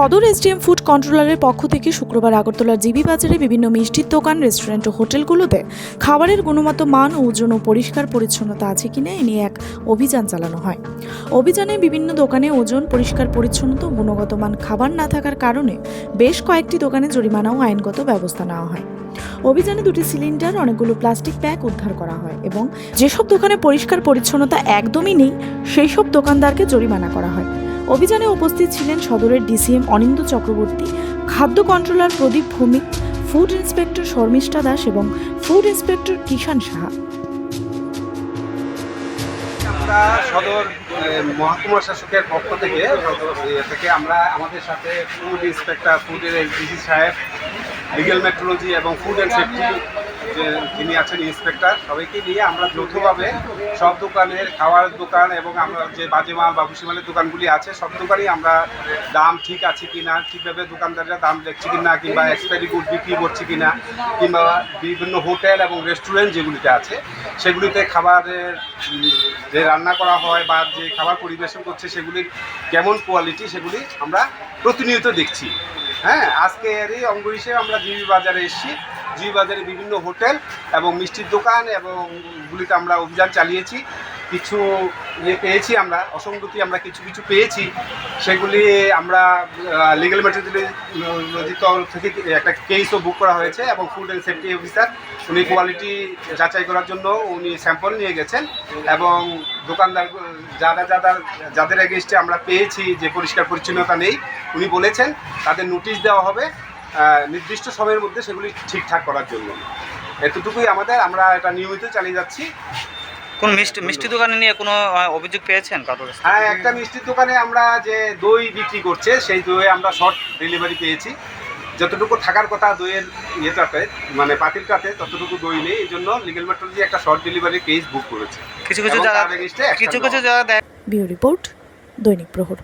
সদর SDM food কন্ট্রোলারের পক্ষ থেকে শুক্রবার আগরতলার জিবি বাজারে বিভিন্ন মিষ্টির দোকান, রেস্টুরেন্ট ও হোটেলগুলোতে খাবারের গুণগত মান ও ওজন ও পরিষ্কার পরিচ্ছন্নতা আছে কিনা এ নিয়ে এক অভিযান চালানো হয়। অভিযানে বিভিন্ন দোকানে ওজন, পরিষ্কার পরিচ্ছন্নতা ও গুণগত মান খাবার না থাকার কারণে বেশ কয়েকটি দোকানে জরিমানা ও আইনগত ব্যবস্থা নেওয়া হয়। অভিযানে দুটি সিলিন্ডার, অনেকগুলো প্লাস্টিক ব্যাগ উদ্ধার করা হয় এবং যেসব দোকানে পরিষ্কার পরিচ্ছন্নতা একদমই নেই সেই সব দোকানদারকে জরিমানা করা হয়। অভিযানে উপস্থিত ছিলেন সদরের ডিসিএম অনিন্দ চক্রবর্তী খাদ্য controller Pradip Bhowmik food inspector Sharmistha Das এবং ফুড ইন্সপেক্টর কিষাণ সাহা। আমরা সদর এ, মহকুমা শাসকের পক্ষ থেকে থেকে আমরা আমাদের সাথে ফুড ইন্সপেক্টর ফুডের ডিসি সাহেব লিগেল মেট্রোলজি এবং ফুড অ্যান্ড সেফটি যে যিনি আছেন ইন্সপেক্টর, সবাইকে নিয়ে আমরা যৌথভাবে সব দোকানের খাওয়ার দোকান এবং আমরা যে বাজে মাল বা ভুসিমালের দোকানগুলি আছে, সব দোকানেই আমরা দাম ঠিক আছে কি না ঠিকভাবে দোকানদাররা দাম দেখছে কি না কিংবা এক্সপায়ারি গুড বিক্রি করছে কি না কিংবা বিভিন্ন হোটেল এবং রেস্টুরেন্ট যেগুলিতে আছে, সেগুলিতে খাবারের যে রান্না করা হয় বা যে খাবার পরিবেশন করছে, সেগুলির কেমন কোয়ালিটি সেগুলি আমরা প্রতিনিয়ত দেখছি। হ্যাঁ আজকে এরই অঙ্গ হিসেবে আমরা জিবি বাজারে এসেছি। বাজারে বিভিন্ন হোটেল এবং মিষ্টির দোকান এবং গুলিতে আমরা অভিযান চালিয়েছি। কিছু ইয়ে পেয়েছি আমরা, অসঙ্গতি আমরা কিছু কিছু পেয়েছি। সেগুলি আমরা লিগেল তরফ থেকে একটা কেসও বুক করা হয়েছে এবং ফুড অ্যান্ড সেফটি অফিসার উনি কোয়ালিটি যাচাই করার জন্য উনি স্যাম্পল নিয়ে গেছেন এবং দোকানদার, যারা যারা, যাদের এগেনস্টে আমরা পেয়েছি যে পরিষ্কার পরিচ্ছন্নতা নেই, উনি বলেছেন তাদের নোটিশ দেওয়া হবে। নির্দিষ্ট সময়ের মধ্যে সেগুলি ঠিকঠাক করার জন্য। এতটুকুই আমাদের আমরা এটা নিয়মিত চালিয়ে যাচ্ছি। কোন মিষ্টি মিষ্টি দোকানে নিয়ে কোনো অভিযোগ পেয়েছেন কারোর হ্যাঁ একটা মিষ্টির দোকানে আমরা যে দই বিক্রি করছে সেই দইয়ে আমরা শর্ট ডেলিভারি পেয়েছি। যতটুকু থাকার কথা দইয়ের ইয়েটাতে মানে পাতিলটাতে ততটুকু দই নেই। এই জন্য লিগেল মেট্রোলজি একটা শর্ট ডেলিভারি কেস বুক করেছে। কিছু কিছু জায়গা কিছু কিছু। জায়গা দেখ ব্যুরো রিপোর্ট দৈনিক প্রহর।